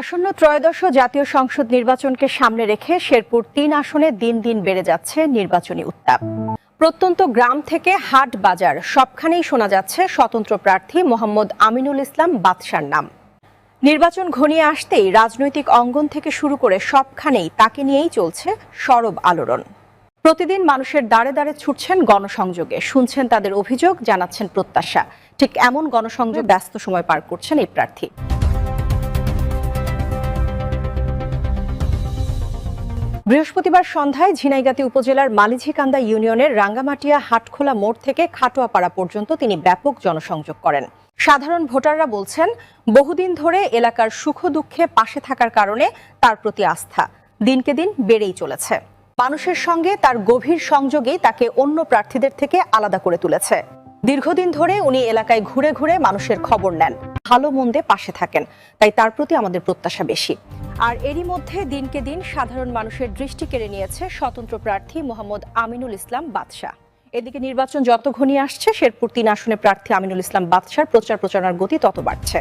আসন্ন ত্রয়োদশ জাতীয় সংসদ নির্বাচনকে সামনে রেখে শেরপুর তিন আসনে দিন দিন বেড়ে যাচ্ছে নির্বাচনী উত্তাপ। প্রত্যন্ত গ্রাম থেকে হাট বাজার, সবখানেই শোনা যাচ্ছে স্বতন্ত্র প্রার্থী মোহাম্মদ আমিনুল ইসলাম বাদশার নাম। নির্বাচন ঘনিয়ে আসতেই রাজনৈতিক অঙ্গন থেকে শুরু করে সবখানেই তাকে নিয়েই চলছে সরব আলোড়ন। প্রতিদিন মানুষের দাঁড়ে দাঁড়ে ছুটছেন গণসংযোগে, শুনছেন তাদের অভিযোগ, জানাচ্ছেন প্রত্যাশা। ঠিক এমন গণসংযোগ ব্যস্ত সময় পার করছেন এই প্রার্থী। বৃহস্পতিবার সন্ধ্যায় ঝিনাইগাতি উপজেলার মালিঝিকান্দা ইউনিয়নের রাঙ্গামাটিয়া হাটখোলা মোড় থেকে খাটোয়াপাড়া পর্যন্ত তিনি ব্যাপক জনসংযোগ করেন। সাধারণ ভোটাররা বলছেন, বহুদিন ধরে এলাকার সুখ দুঃখে পাশে থাকার কারণে তার প্রতি আস্থা। দিনকে দিন বেড়েই চলেছে। মানুষের সঙ্গে তার গভীর সংযোগই তাকে অন্য প্রার্থীদের থেকে আলাদা করে তুলেছে। দীর্ঘদিন ধরে উনি এলাকায় ঘুরে ঘুরে মানুষের খবর নেন। ভালো মন্দে পাশে থাকেন। তাই তার প্রতি আমাদের প্রত্যাশা বেশি। আর এরই মধ্যে দিনকে দিন সাধারণ মানুষের দৃষ্টি কেড়ে নিয়েছে স্বতন্ত্র প্রার্থী মোহাম্মদ আমিনুল ইসলাম বাদশাহ। এদিকে নির্বাচন যত ঘনিয়ে আসছে, শেরপুর তিন আসনে প্রার্থী আমিনুল ইসলাম বাদশার প্রচার প্রচারণার গতি তত বাড়ছে।